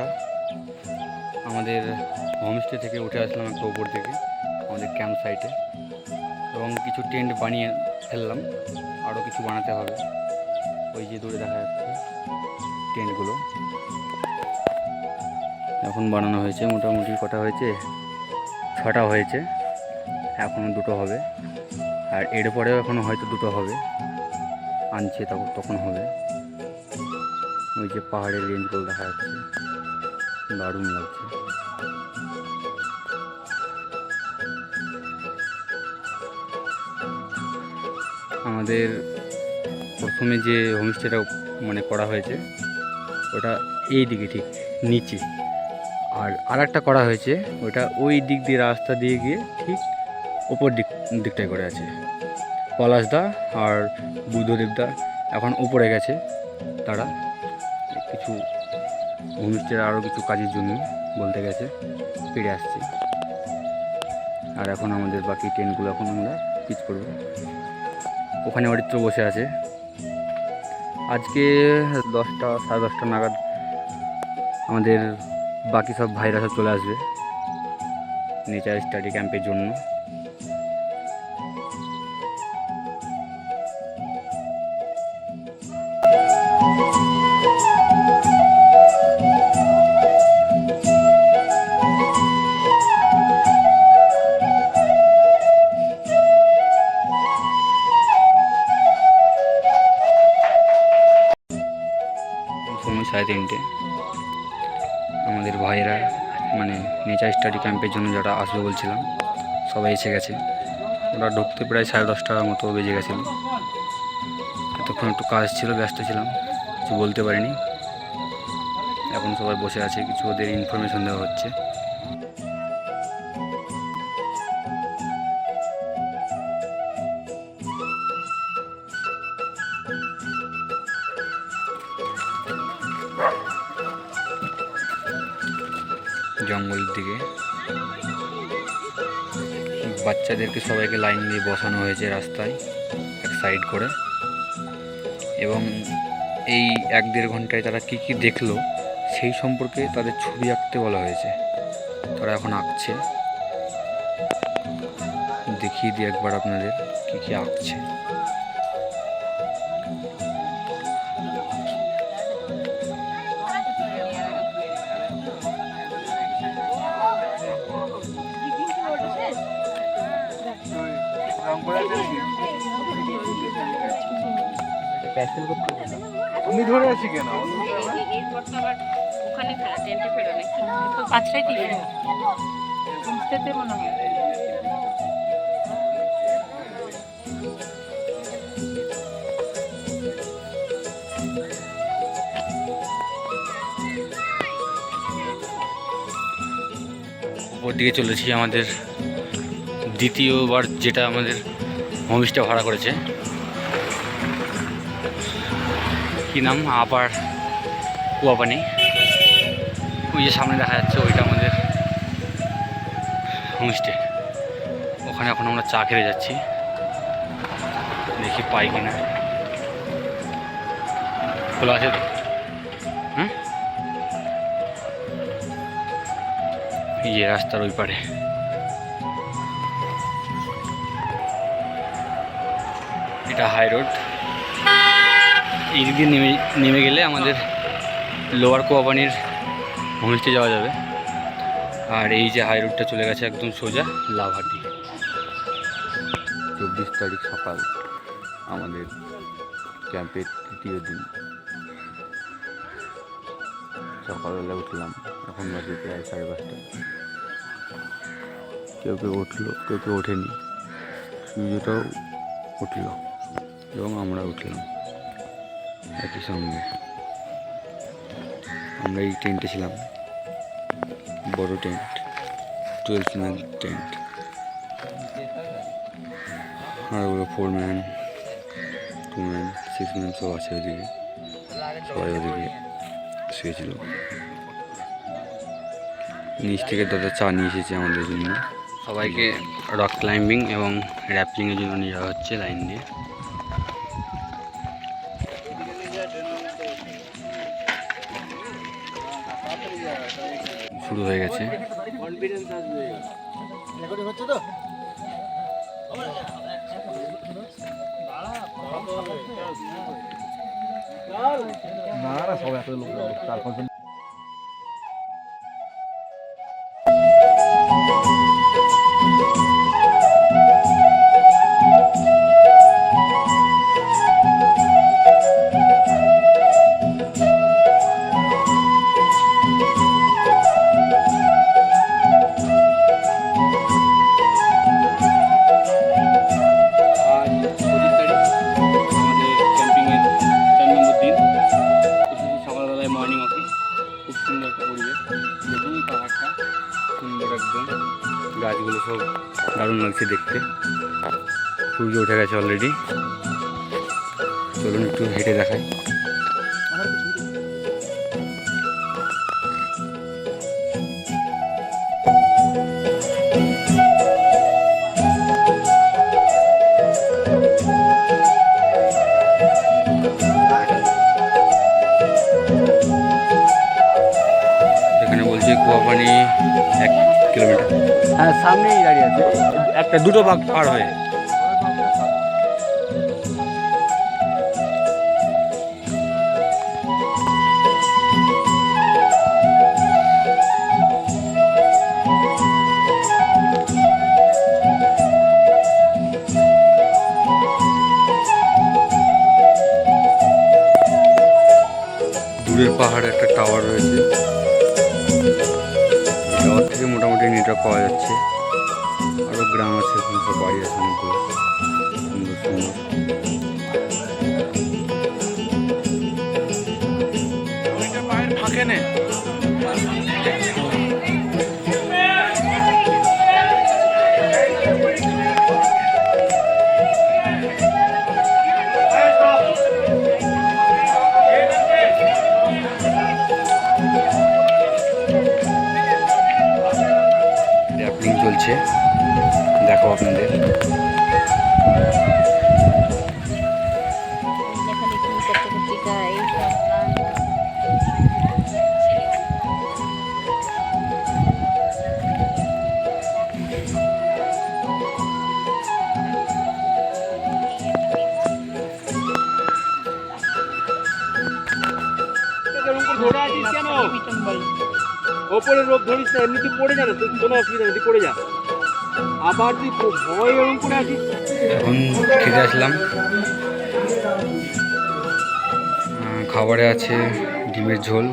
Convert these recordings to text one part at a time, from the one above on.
সাতটা আমাদের হোমস্টে থেকে উঠে আসলাম একটা উপর থেকে আমাদের ক্যাম্প সাইটে এবং কিছু টেন্ট বানিয়ে ফেললাম আরও কিছু বানাতে হবে। ওই যে দূরে দেখা যাচ্ছে টেন্টগুলো এখন বানানো হয়েছে, মোটামুটি কটা হয়েছে? ছটা হয়েছে। এখনও দুটো হবে। আর এরপরেও এখনও হয়তো দুটো হবে। আনছে তখন তখন হবে। ওই যে পাহাড়ের রেঞ্জগুলো দেখা যাচ্ছে। দারুণ লাগছে। আমাদের প্রথমে যে হোমস্টেটা মানে করা হয়েছে, ওটা এই দিকে ঠিক নিচে। আর আর একটা করা হয়েছে, ওটা ওই দিক দিয়ে রাস্তা দিয়ে গিয়ে ঠিক ওপর দিক, দিকটায় করে আছে। পলাশদা আর বুদ্ধদেবদা এখন উপরে গেছে, তারা কিছু হোমস্টের আরও কিছু কাজের জন্য বলতে গেছে, ফিরে আসছে। আর এখন আমাদের বাকি ট্রেনগুলো এখন আমরা পিচ করব। ওখানে অরিত্র বসে আছে। আজকে দশটা, সাড়ে দশটা নাগাদ আমাদের বাকি সব ভাইরা সব চলে আসবে। নেচার স্টাডি ক্যাম্পের জন্য। স্টাডি ক্যাম্পের জন্য যারা আসবে বলছিলাম, সবাই এসে গেছে। ওরা ঢুকতে প্রায় সাড়ে দশটার মতো বেজে গেছিল। এতক্ষণ একটু কাজ ছিল, ব্যস্ত ছিলাম, কিছু বলতে পারিনি। এখন সবাই বসে আছে, কিছু ওদের ইনফরমেশন দেওয়া হচ্ছে। জঙ্গলের দিকে। বাচ্চাদেরকে সবাইকে লাইন দিয়ে বসানো হয়েছে রাস্তায়, এক সাইড করে। এবং এই এক দেড় ঘন্টায় তারা কি কি দেখল, সেই সম্পর্কে তাদের ছবি আঁকতে বলা হয়েছে। তারা এখন আঁকছে। দেখিয়ে দিই একবার আপনাদের কি কি আঁকছে। আমি ধরে আছি কেন? ওখানে উপর দিকে চলেছি আমাদের দ্বিতীয়বার যেটা আমাদের হোমস্টে ভাড়া করেছে। কি নাম? আপার কুয়াপানি ওই যে সামনে দেখা যাচ্ছে, ওইটা আমাদের হোমস্টে ওখানে এখন আমরা চা খেতে যাচ্ছি। দেখি পাই কিনা। খোলা আছে তো? হ্যাঁ এই রাস্তার ওই পারে এটা হাই রোড এই নেমে নেমে গেলে আমাদের লোয়ার কোয়াবানির হোমস্টে যাওয়া যাবে। আর এই যে হাই রোডটা চলে গেছে একদম সোজা দিকে চব্বিশ তারিখ সকাল আমাদের ক্যাম্পের তৃতীয় দিন। সকালবেলা উঠলাম, এখন বাজে প্রায় সাড়ে পাঁচটা। কেউ কেউ উঠল, কেউ কেউ ওঠেনি। সূর্যটাও উঠল। এবং আমরা উঠলাম একই সঙ্গে। আমরা এই টেন্টে ছিলাম, বড় টেন্ট টুয়েলভ ম্যান টেন্ট। আর ওগুলো four man two man six man সব আছে ওদিকে। সবাই ওদিকে শুয়েছিল। নিচ থেকে দাদা চা নিয়ে এসেছে আমাদের জন্য। সবাইকে রক ক্লাইম্বিং এবং র্যাপিংয়ের জন্য নিয়ে যাওয়া হচ্ছে লাইন দিয়ে। শুরু হয়ে গেছে। না না সব এত লোক চার পাঁচজন লাগছে দেখতে। সূর্য উঠে গেছে অলরেডি চলুন একটু হেঁটে দেখাই। দুটো ভাগ পার হয়ে দূরের পাহাড়ে একটা টাওয়ার রয়েছে। টাওয়ার থেকে মোটামুটি নেটওয়ার্ক পাওয়া যাচ্ছে। আরও গ্রাম আছে ওখানে সব বাড়ি আছে অনেকগুলো। সুন্দর সুন্দর। বল ওপরে রোদ ধরিস না এমনি তুই পড়ে যা না তোর কোনো অসুবিধা নেই তুই পড়ে যা। আবার তুই ভয় এরকম করে আছিস এখন খেতে আসলাম। খাবারে আছে ডিমের ঝোল,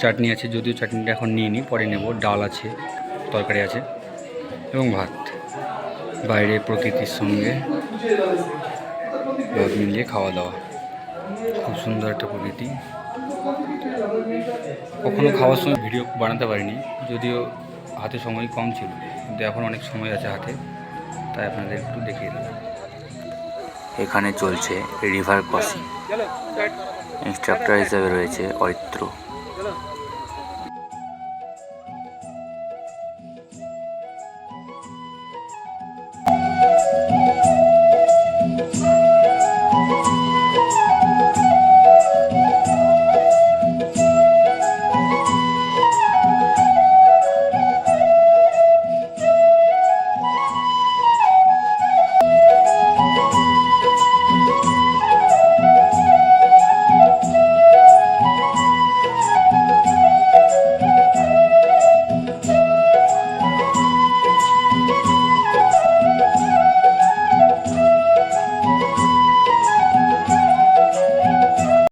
চাটনি আছে, যদিও চাটনিটা এখন নিয়ে নিই পরে নেব। ডাল আছে, তরকারি আছে এবং ভাত। বাইরে প্রকৃতির সঙ্গে সব মিলিয়ে খাওয়া দাওয়া। খুব সুন্দর একটা প্রকৃতি। কখনো খাওয়ার সময় ভিডিও বানাতে পারিনি, যদিও হাতে সময় কম ছিল। কিন্তু এখন অনেক সময় আছে হাতে, তাই আপনাদের একটু দেখিয়ে দিলাম। এখানে চলছে রিভার ক্রসিং ইনস্ট্রাক্টর হিসেবে রয়েছে অরিত্র